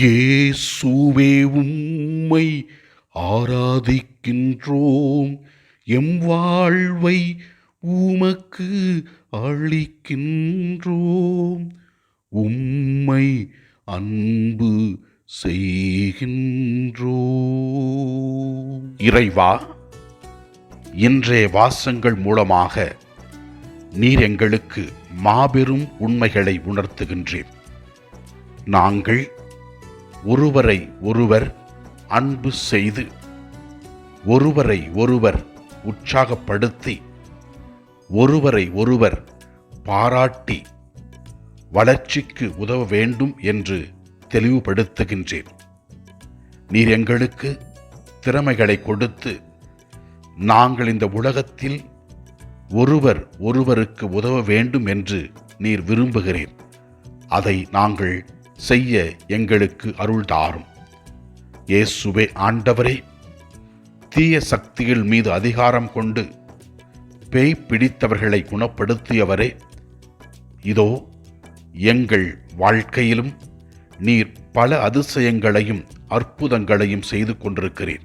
இயேசுவே உம்மை ஆராதிக்கின்றோம். எம் வாழ்வை உமக்கு அளிக்கின்றோம். உம்மை அன்பு செய்கின்றோம். இறைவா இன்றைய வாசங்கள் மூலமாக நீர் எங்களுக்கு மாபெரும் உண்மைகளை உணர்த்துகின்றேன் நாங்கள் ஒருவரை ஒருவர் அன்பு செய்து ஒருவரை ஒருவர் உற்சாகப்படுத்தி ஒருவரை ஒருவர் பாராட்டி வளர்ச்சிக்கு உதவ வேண்டும் என்று தெளிவுபடுத்துகின்றேன். நீர் எங்களுக்கு திறமைகளை கொடுத்து நாங்கள் இந்த உலகத்தில் ஒருவர் ஒருவருக்கு உதவ வேண்டும் என்று நீர் விரும்புகிறேன். அதை நாங்கள் செய்ய எங்களுக்கு அருள் தாரும் இயேசுவே ஆண்டவரே தீய சக்திகள் மீது அதிகாரம் கொண்டு பேய் பிடித்தவர்களை குணப்படுத்தியவரே இதோ எங்கள் வாழ்க்கையிலும் நீர் பல அதிசயங்களையும் அற்புதங்களையும் செய்து கொண்டிருக்கிறீர்.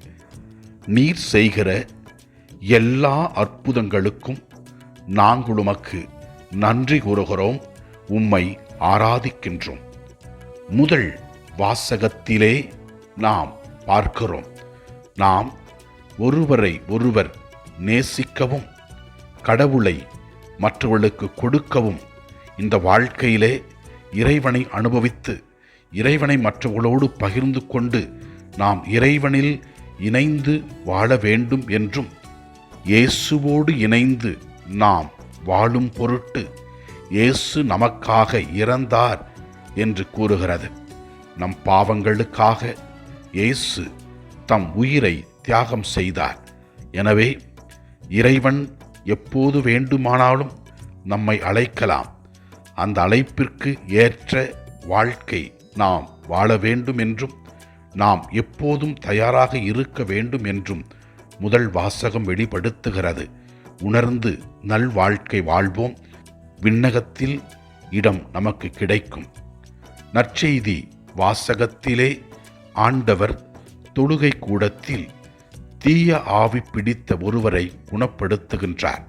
நீர் செய்கிற எல்லா அற்புதங்களுக்கும் நாங்கள் உமக்கு நன்றி கூறுகிறோம் உம்மை ஆராதிக்கின்றோம். முதல் வாசகத்திலே நாம் பார்க்கிறோம். நாம் ஒருவரை ஒருவர் நேசிக்கவும் கடவுளை மற்றவர்களுக்கு கொடுக்கவும் இந்த வாழ்க்கையிலே இறைவனை அனுபவித்து இறைவனை மற்றவர்களோடு பகிர்ந்து கொண்டு நாம் இறைவனில் இணைந்து வாழ வேண்டும் என்றும் இயேசுவோடு இணைந்து நாம் வாழும் பொருட்டு இயேசு நமக்காக இறந்தார் என்று கூறுகிறது. நம் பாவங்களுக்காக இயேசு தம் உயிரை தியாகம் செய்தார். எனவே இறைவன் எப்போது வேண்டுமானாலும் நம்மை அழைக்கலாம். அந்த அழைப்பிற்கு ஏற்ற வாழ்க்கை நாம் வாழ வேண்டும் என்றும் நாம் எப்போதும் தயாராக இருக்க வேண்டும் என்றும் முதல் வாசகம் வெளிப்படுத்துகிறது. உணர்ந்து நல்வாழ்க்கை வாழ்வோம். விண்ணகத்தில் இடம் நமக்கு கிடைக்கும். நற்செய்தி வாசகத்திலே ஆண்டவர் தொழுகை கூடத்தில் தீய ஆவி பிடித்த ஒருவரை குணப்படுத்துகின்றார்.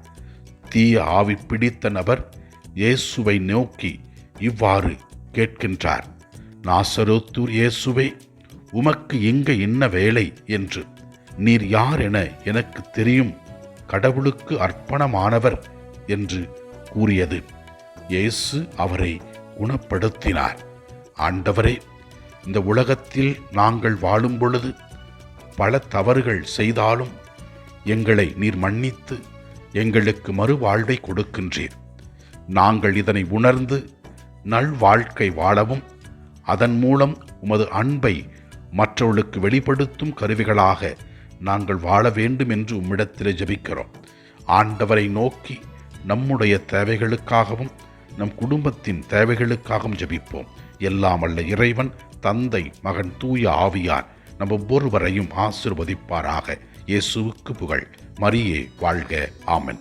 தீய ஆவி பிடித்த நபர் இயேசுவை நோக்கி இவ்வாறு கேட்கின்றார். நாசரோத்தூர் இயேசுவே உமக்கு எங்க என்ன வேலை? என்று. நீர் யார் என எனக்கு தெரியும். கடவுளுக்கு அர்ப்பணமானவர் என்று கூறியது. இயேசு அவரை குணப்படுத்தினார். ஆண்டவரே இந்த உலகத்தில் நாங்கள் வாழும் பொழுது பல தவறுகள் செய்தாலும் எங்களை நீர் மன்னித்து எங்களுக்கு மறுவாழ்வை கொடுக்கின்றீர். நாங்கள் இதனை உணர்ந்து நல்வாழ்க்கை வாழவும் அதன் மூலம் உமது அன்பை மற்றவர்களுக்கு வெளிப்படுத்தும் கருவிகளாக நாங்கள் வாழ வேண்டும் என்று உம்மிடத்தில் ஜெபிக்கிறோம். ஆண்டவரை நோக்கி நம்முடைய தேவைகளுக்காகவும் நம் குடும்பத்தின் தேவைகளுக்காகவும் ஜபிப்போம். எல்லாம் அல்ல இறைவன் தந்தை மகன் தூய ஆவியார் நம் ஒவ்வொருவரையும் ஆசிர்வதிப்பாராக. இயேசுவுக்கு புகழ். மரியே வாழ்க. ஆமன்.